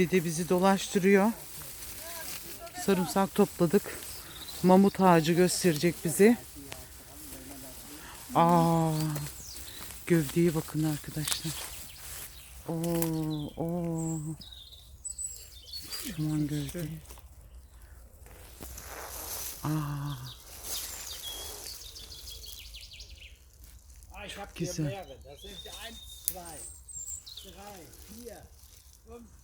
Dede bizi dolaştırıyor. Sarımsak topladık. Mamut ağacı gösterecek bizi. Aa, gövdeye bakın arkadaşlar. Oo, oo. Kocaman gövde. Aa. Çok güzel. 3, 4, 5,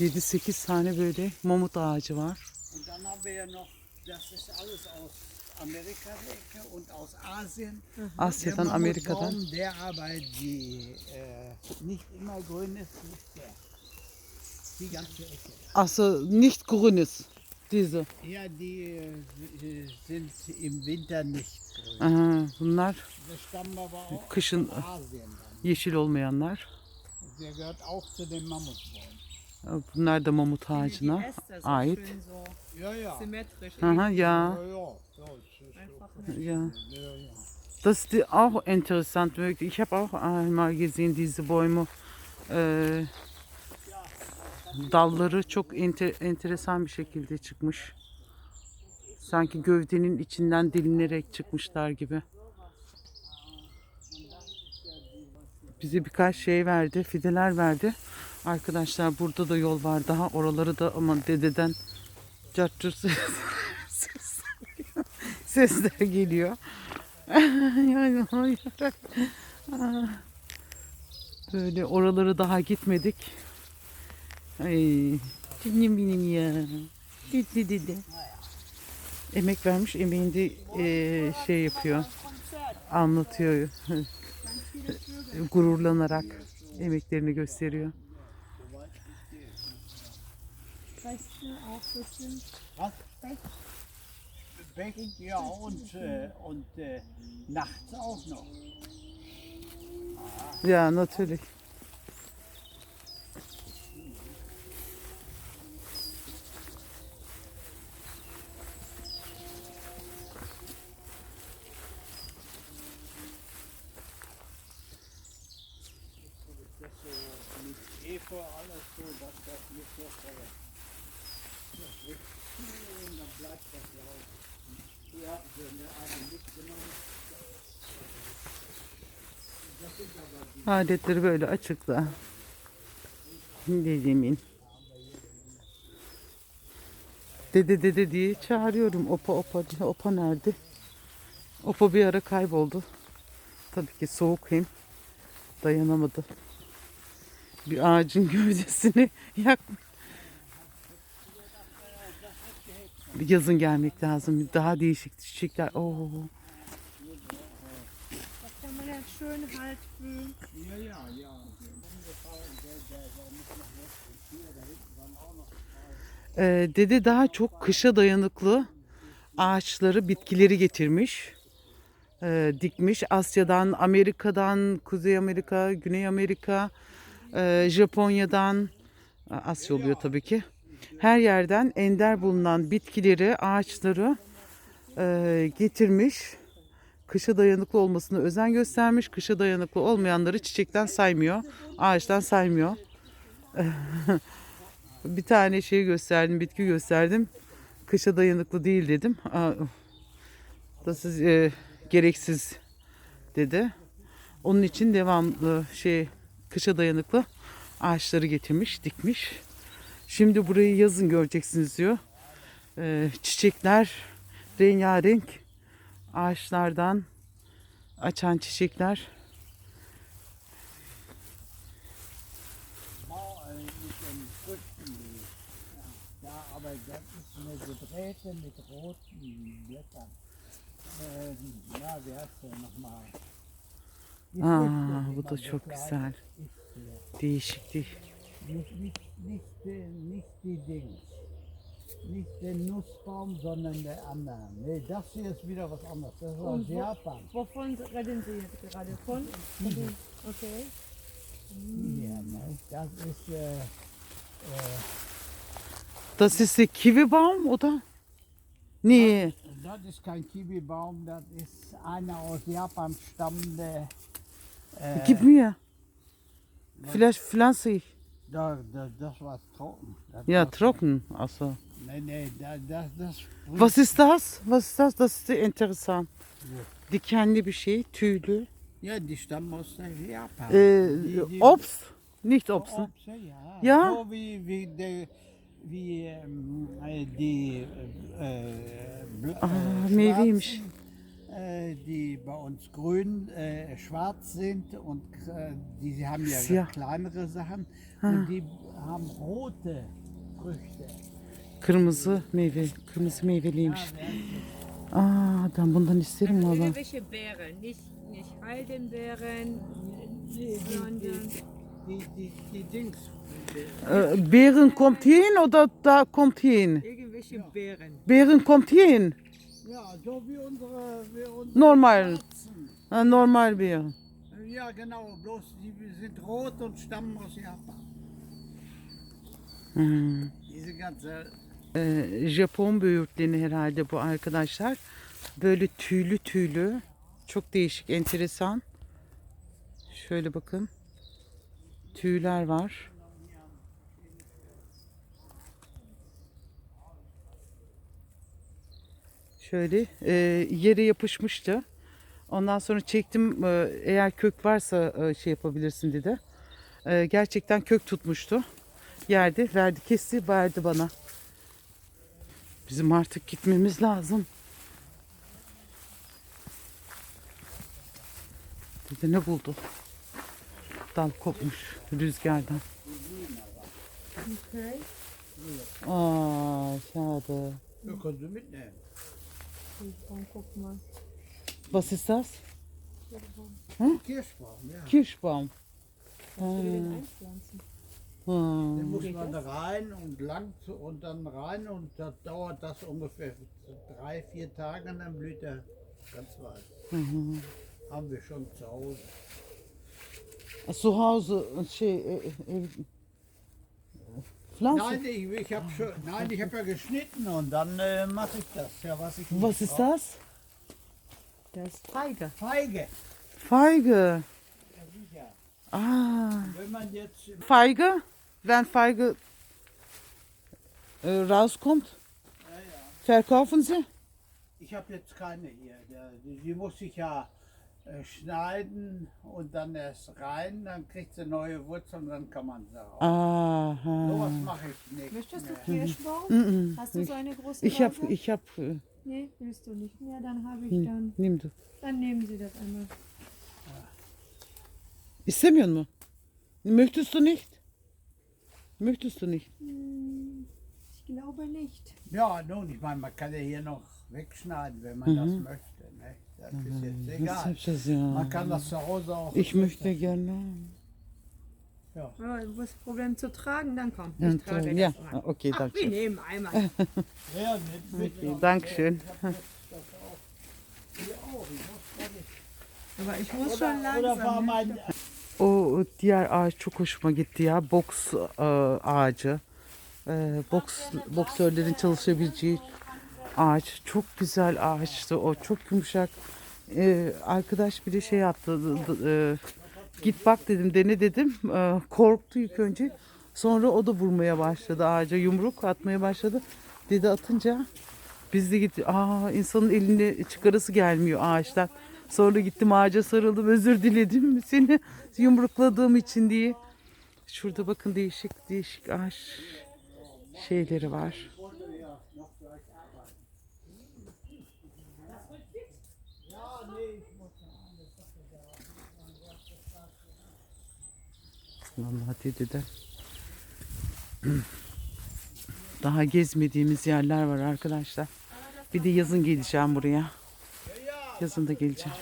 7-8 tane böyle mamut ağacı var. Und dann haben wir ja noch, das ist alles aus Amerika die Ecke und aus Asien. Asya'dan, Der Amerika'dan. Mammutbaum, Der aber die äh, nicht immer grün ist, ist der. Die ganze Ecke. Also nicht grünes. Diese. Ja, die äh, sind im Winter nicht grün. Aha, bunlar kışın yeşil olmayanlar. Der gehört auch zu den Mammutbäumen. Bunlar da mamut ağacına ait. Ja, ja. symmetrisch. Aha, ja. Ja, das ist auch interessant. wirklich. Ich habe auch einmal gesehen diese Bäume. Ee, dalları çok enter- enteresan bir şekilde çıkmış. Sanki gövdenin içinden delinerek çıkmışlar gibi. Bize birkaç şey verdi, fideler verdi. Arkadaşlar burada da yol var daha. Oraları da ama dededen cartçur ses, ses- sesler geliyor. yani Böyle oraları daha gitmedik. Ay, canım benim ya. Didi didi. Emek vermiş, emeğinde eee, şey yapıyor. Anlatıyor. Gururlanarak emeklerini gösteriyor. Becken, ja, und, äh, und äh, nachts auch noch. Ya natürlich. Efeu alles so, dass das nicht so voll Das wird und dann bleibt das drauf. Ja, wenn der eine mitgenommen Adetleri böyle açıkla. Dedemin. Dede dede diye çağırıyorum. Opa opa diye. Opa nerede? Opa bir ara kayboldu. Tabii ki soğuk hem. Dayanamadı. Bir ağacın gövdesini yak. Yazın gelmek lazım. Daha değişik çiçekler. Oo. Ee, dede daha çok kışa dayanıklı ağaçları, bitkileri getirmiş. Ee, dikmiş. Asya'dan, Amerika'dan, Kuzey Amerika, Güney Amerika, e, Japonya'dan, e, Asya oluyor tabii ki. Her yerden ender bulunan bitkileri, ağaçları e, getirmiş. Kışa dayanıklı olmasına özen göstermiş. Kışa dayanıklı olmayanları çiçekten saymıyor, ağaçtan saymıyor. Bir tane şey gösterdim, bitki gösterdim. Kışa dayanıklı değil dedim. Aa, Das ist e, gereksiz dedi. Onun için devamlı şey kışa dayanıklı ağaçları getirmiş, dikmiş. Şimdi burayı yazın göreceksiniz diyor. Ee, çiçekler rengarenk ağaçlardan açan çiçekler. Mit. Ähm, wie heißt der nochmal? Aa, bu da çok güzel. Değişik değil. Nicht, nicht, nicht, die- nicht die Dings. Nicht den Nussbaum, sondern der andere. Nee, das hier ist wieder was anderes. Das ist aus Japan. Wovon reden Sie jetzt gerade? Von? Okay. Ja, ne? Das ist äh, äh, Das ist der Kiwibaum, oder? Nee, Das ist kein Kiwi-Baum, das ist einer aus Japan stammende. Äh, gib mir. Vielleicht pflanze ich. Da, da, das war trocken. Das Ja, war- trocken. Also. Nee, nee, da, das, das Was ist das? Was ist das? Das ist interessant. Dikenli bir şey, tüylü. Ja, die stammen aus der Japan. Ee, Die- die- Obst. Nicht Obst. ne? Obst, ja, ja. So wie, wie, der, wie ähm, äh, die äh, bl- Ah, äh, meyveymiş. Schwarzen, äh, die bei uns grün, äh, schwarz sind und äh, die haben ja Siyah. kleinere Sachen Ah. und die haben rote Früchte. Kırmızı meyve. Kırmızı meyveliymiş. Aa, ben bundan isterim Also valla. irgendwelche Beeren, nicht, nicht Heidenbeeren, sondern Die, die, die Dings. Äh, Beeren kommt hin oder da kommt hin? irgendwelche Beeren. Beeren kommt hin. Ja, so wie unsere, wie unsere Normal. Ha, normal Beeren. Ja, genau, bloß die sind rot und stammen aus Japan. Hmm. Diese ganze Ee, Japon böğürtleni herhalde bu arkadaşlar. Böyle tüylü tüylü. Çok değişik, enteresan. Şöyle bakın. Tüyler var. Şöyle e, yere yapışmıştı. Ondan sonra çektim e, eğer kök varsa e, şey yapabilirsin dedi. E, gerçekten kök tutmuştu. Yerde verdi kesti verdi bana. Bizim artık gitmemiz lazım. Dede ne buldu? Dal kopmuş rüzgardan. Okay. Aa, schade. Ja, Sie mitnehmen. Dann guck mal. Was ist das? Kirschbaum, ja. Kirschbaum. Kannst du den einpflanzen? Ha. Den muss man da rein und lang zu, und dann rein und da dauert das ungefähr drei, vier Tage und dann blüht er ganz weit. Haben wir schon zu Hause. Zu Hause şey e, e, Pflanze. Nein, ich, ich habe schon, nein, ich habe ja geschnitten und dann äh, mache ich das. Ja, was ich Was ist das? Das ist Feige. Feige. Feige. Ja, sicher. Aa, Wenn man jetzt Feige. Wenn Feige äh, rauskommt, ja, ja. verkaufen Sie? Ich habe jetzt keine hier. Die, die muss ich ja schneiden und dann erst rein, dann kriegt sie neue Wurzeln und dann kann man sie raus. Aha. Sowas mache ich nicht. Möchtest du. Kirschbaum? Mhm. Hast du so eine große Ich habe, ich habe, äh, Nee, willst du nicht mehr? Dann habe ich hm, dann. nimm du. Dann nehmen Sie das einmal. İstemiyor mu? Möchtest du nicht? Möchtest du nicht? Hm, Ich glaube nicht. Ja, nun, ich meine, man kann ja hier noch wegschneiden, wenn man das möchte. Ne? Das ist jetzt egal. yapacağız Man ya? kann das zu Hause auch. Ich möchte gerne. Ja. Ja, du hast Problem zu tragen, dann komm. Ja, Ich trage ja. das mal. okay, Ach, danke. wir nehmen einmal. Ja, mit, mit Okay, Dankeschön. Auch. Ich muss gar nicht- Aber ich muss schon Oder, oder war langsam. mein, O diğer ağaç çok hoşuma gitti ya. Boks e, ağacı. E, boks boksörlerin çalışabileceği ağaç. Çok güzel ağaçtı o. Çok yumuşak. E, arkadaş bir de şey yaptı. e, git bak dedim, dene dedim. E, korktu ilk önce. Sonra o da vurmaya başladı ağaca. Yumruk atmaya başladı. Dedi atınca biz de gitti. Aa insanın eline çıkarası gelmiyor ağaçtan. Sonra gittim ağaca sarıldım. Özür diledim seni yumrukladığım için diye. Şurada bakın değişik değişik ağaç şeyleri var. Vallahi dedi de. Daha gezmediğimiz yerler var arkadaşlar. Bir de yazın geleceğim buraya. Yazın da geleceğim.